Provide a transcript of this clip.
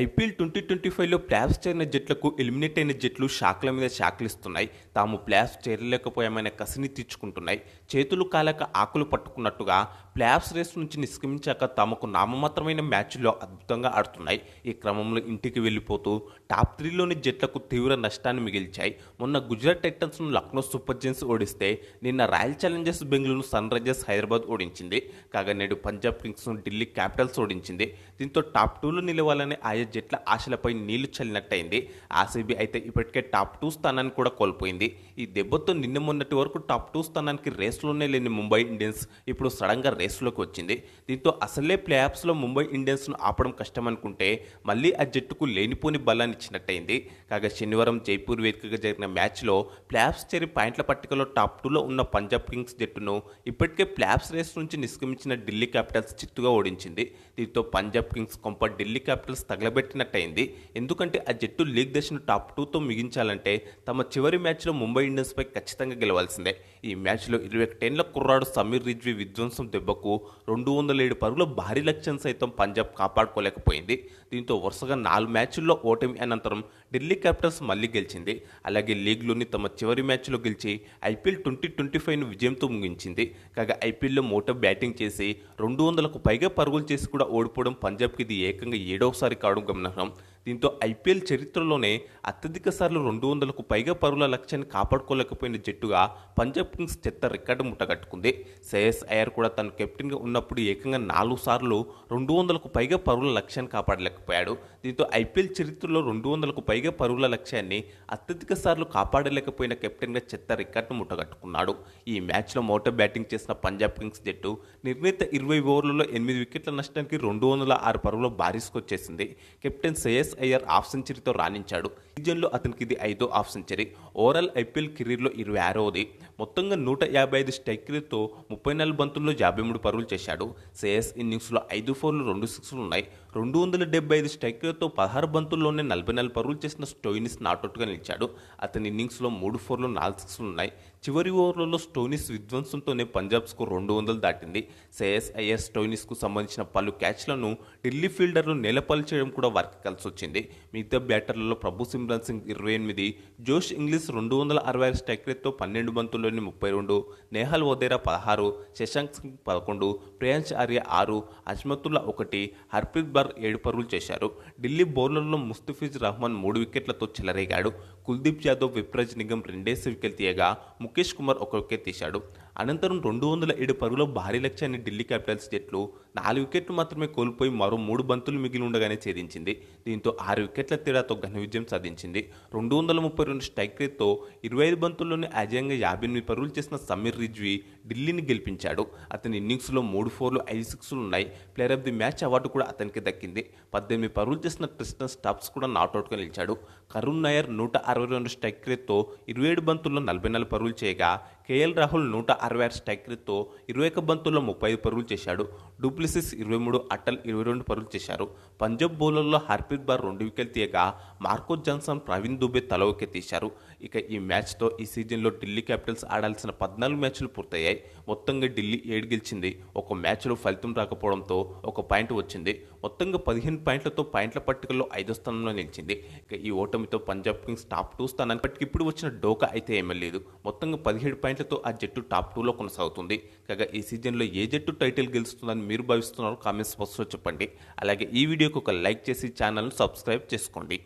IPL twenty twenty ఫైవ్లో ప్లాఫ్స్ చేరిన జట్లకు eliminate అయిన జట్లు షాక్ల మీద షాక్లు ఇస్తున్నాయి తాము ప్లాఫ్స్ చేరలేకపోయామనే కసిని తీర్చుకుంటున్నాయి. చేతులు కాలక ఆకులు పట్టుకున్నట్టుగా ప్లాఫ్స్ రేస్ నుంచి నిష్క్రమించాక తమకు నామమాత్రమైన మ్యాచ్లో అద్భుతంగా ఆడుతున్నాయి. ఈ క్రమంలో ఇంటికి వెళ్ళిపోతూ టాప్ త్రీలోని జట్లకు తీవ్ర నష్టాన్ని మిగిల్చాయి. మొన్న గుజరాత్ టైటన్స్ను లక్నో సూపర్ జెయింట్స్ ఓడిస్తే నిన్న Royal Challengers Bengaluru Sunrisers Hyderabad ఓడించింది. కాగా నేడు పంజాబ్ కింగ్స్ను ఢిల్లీ క్యాపిటల్స్ ఓడించింది. దీంతో టాప్ టూలో నిలవాలని ఆయా జట్ల ఆశలపై నీళ్ళు చల్లినట్టయింది. ఆర్సీబీ అయితే ఇప్పటికే టాప్ టూ స్థానాన్ని కూడా కోల్పోయింది. ఈ దెబ్బతో నిన్న మొన్నటి వరకు టాప్ టూ స్థానానికి రేస్లోనే లేని ముంబై ఇండియన్స్ ఇప్పుడు సడన్గా రేస్లోకి వచ్చింది. దీంతో అసలే ప్లే ఆఫ్స్లో ముంబై ఇండియన్స్ను ఆపడం కష్టమనుకుంటే మళ్ళీ ఆ జట్టుకు లేనిపోని బలాన్ని ఇచ్చినట్టయింది. కాగా శనివారం జైపూర్ వేదికగా జరిగిన మ్యాచ్లో ప్లాప్స్ చేరి పాయింట్ల పట్టికలో టాప్ టూలో ఉన్న పంజాబ్ కింగ్స్ జట్టును ఇప్పటికే ప్లాప్స్ రేస్ నుంచి నిష్క్రమించిన ఢిల్లీ క్యాపిటల్స్ చిత్తుగా ఓడించింది. దీంతో పంజాబ్ కింగ్స్ కొంప ఢిల్లీ క్యాపిటల్స్ నిలబెట్టినట్టయింది ఎందుకంటే ఆ జట్టు లీగ్ దశను టాప్ టూతో ముగించాలంటే తమ చివరి మ్యాచ్లో ముంబై ఇండియన్స్పై ఖచ్చితంగా గెలవాల్సిందే. ఈ మ్యాచ్లో ఇరవై ఒకటేళ్ళ కుర్రాడు సమీర్ రిజ్వీ విధ్వంసం దెబ్బకు రెండు వందల ఏడు పరుగుల భారీ లక్ష్యం సైతం పంజాబ్ కాపాడుకోలేకపోయింది. దీంతో వరుసగా నాలుగు మ్యాచ్ల్లో ఓటమి అనంతరం ఢిల్లీ క్యాపిటల్స్ మళ్ళీ గెలిచింది. అలాగే లీగ్లోని తమ చివరి మ్యాచ్లో గెలిచి ఐపీఎల్ ట్వంటీ ట్వంటీ ఫైవ్ను విజయంతో ముగించింది. కాగా ఐపీఎల్లో మూట బ్యాటింగ్ చేసి రెండు వందలకు పైగా పరుగులు చేసి కూడా ఓడిపోవడం పంజాబ్కి ఇది ఏకంగా ఏడవసారి కావడం yapacağım gımna దీంతో ఐపీఎల్ చరిత్రలోనే అత్యధిక సార్లు రెండు వందలకు పైగా పరుగుల లక్ష్యాన్ని కాపాడుకోలేకపోయిన జట్టుగా పంజాబ్ కింగ్స్ చెత్త రికార్డు ముట్టగట్టుకుంది. శ్రేయస్ అయ్యర్ కూడా తను కెప్టెన్గా ఉన్నప్పుడు ఏకంగా నాలుగు సార్లు రెండు వందలకు పైగా పరుల లక్ష్యాన్ని కాపాడలేకపోయాడు. దీంతో ఐపీఎల్ చరిత్రలో రెండు వందలకు పైగా పరుగుల లక్ష్యాన్ని అత్యధిక సార్లు కాపాడలేకపోయిన కెప్టెన్గా చెత్త రికార్డును ముట్టగట్టుకున్నాడు. ఈ మ్యాచ్లో మోటార్ బ్యాటింగ్ చేసిన పంజాబ్ కింగ్స్ జట్టు నిర్ణీత ఇరవై ఓవర్లలో ఎనిమిది వికెట్ల నష్టానికి రెండు వందల ఆరు పరుగుల బారిసుకొచ్చేసింది కెప్టెన్ శ్రేయస్ ఐఆర్ హాఫ్ సెంచరీతో రాణించాడు. సీజన్లో అతనికి ఇది ఐదో హాఫ్ సెంచరీ. ఓవరాల్ ఐపీఎల్ కెరీర్లో ఇరవై ఆరవది మొత్తంగా నూట యాభై ఐదు స్ట్రైకర్తో ముప్పై నాలుగు బంతుల్లో యాభై మూడు పరుగులు చేశాడు. సేఎస్ ఇన్నింగ్స్లో ఐదు ఫోర్లు రెండు సిక్స్లు ఉన్నాయి. రెండు వందల డెబ్బై ఐదు స్ట్రైకర్తో పదహారు బంతుల్లోనే నలభై నాలుగు పరుగులు చేసిన స్టోయినిస్ నాటౌట్గా నిలిచాడు. అతని ఇన్నింగ్స్లో మూడు ఫోర్లు నాలుగు సిక్స్లు ఉన్నాయి. చివరి ఓవర్లలో స్టోయినిస్ విధ్వంసంతోనే పంజాబ్ స్కోర్ రెండు వందలు దాటింది. సేఎస్ ఐఎస్ స్టోయినిస్కు సంబంధించిన పలు క్యాచ్లను ఢిల్లీ ఫీల్డర్లు నేలపాలు చేయడం కూడా వారికి కలిసి వచ్చింది మిగతా బ్యాటర్లలో ప్రభు సిమ్రాన్ సింగ్ ఇరవై ఎనిమిది జోష్ ఇంగ్లీష్ రెండు వందల అరవై ఆరు స్ట్రైక్ రేట్తో పన్నెండు బంతుల్లోని ముప్పై రెండు నేహల్ వదేరా పదహారు శశాంక్ సింగ్ పదకొండు ప్రియాంశ్ ఆర్య ఆరు అజ్మతుల్లా ఒకటి హర్ప్రీత్ బార్ ఏడు పరుగులు చేశారు. ఢిల్లీ బౌలర్లో ముస్తఫిజ్ రహమాన్ మూడు వికెట్లతో చెలరేగాడు. కుల్దీప్ యాదవ్ విప్రజ్ నిగమ్ రెండేసి వికెట్ తీయగా ముఖేష్ కుమార్ ఒక వికెట్ తీశాడు. అనంతరం రెండు వందల ఏడు పరుగుల భారీ లక్ష్యాన్ని ఢిల్లీ క్యాపిటల్స్ జట్లు నాలుగు వికెట్లు మాత్రమే కోల్పోయి మరో మూడు బంతులు మిగిలి ఉండగానే ఛేదించింది. దీంతో ఆరు వికెట్ల తేడాతో ఘన విజయం సాధించింది. రెండు వందల ముప్పై రెండు స్ట్రైక్ రేట్తో ఇరవై ఐదు బంతుల్లోనే అజయంగా యాభై ఎనిమిది పరుగులు చేసిన సమీర్ రిజ్వీ ఢిల్లీని గెలిపించాడు. అతని ఇన్నింగ్స్లో మూడు ఫోర్లు ఐదు సిక్స్లు ఉన్నాయి. Player of the match award కూడా అతనికి దక్కింది. పద్దెనిమిది పరుగులు చేసిన ట్రిస్టన్ స్టాప్స్ కూడా నాట్అవుట్గా నిలిచాడు. కరుణ్ నాయర్ నూట అరవై రెండు స్ట్రైక్ రేట్తో ఇరవై ఏడు బంతుల్లో నలభై నాలుగు పరుగులు చేయగా కేఎల్ రాహుల్ నూట అరవై ఆరు స్ట్రైక్ ఇరవై ఒక్క బంతుల్లో ముప్పై ఐదు పరుగులు చేశాడు. డూప్లిసిస్ ఇరవై మూడు అటల్ ఇరవై రెండు పరుగులు చేశారు. పంజాబ్ బౌలర్లో హర్ప్రీత్ బార్ రెండు వికెట్లు తీయగా మార్కో జాన్సన్ ప్రవీణ్ దుబే తల వికెట్ తీశారు. ఇక ఈ మ్యాచ్తో ఈ సీజన్లో ఢిల్లీ క్యాపిటల్స్ ఆడాల్సిన పద్నాలుగు మ్యాచ్లు పూర్తయ్యాయి. మొత్తంగా ఢిల్లీ ఏడు గెలిచింది. ఒక మ్యాచ్లో ఫలితం రాకపోవడంతో ఒక పాయింట్ వచ్చింది. మొత్తంగా పదిహేను పాయింట్లతో పాయింట్ల పట్టికలో ఐదో స్థానంలో నిలిచింది. ఇక ఈ ఓటమితో పంజాబ్ కింగ్స్ టాప్ టూ స్థానానికి ఇప్పుడు వచ్చిన డోకా అయితే ఏమీ లేదు. మొత్తంగా పదిహేడు పాయింట్ పాయింట్లతో ఆ జట్టు టాప్ టూలో కొనసాగుతుంది. కాగా ఈ సీజన్లో ఏ జట్టు టైటిల్ గెలుస్తుందని మీరు భావిస్తున్నారో కామెంట్స్ బాక్స్లో చెప్పండి. అలాగే ఈ వీడియోకి ఒక లైక్ చేసి ఛానల్ను సబ్స్క్రైబ్ చేసుకోండి.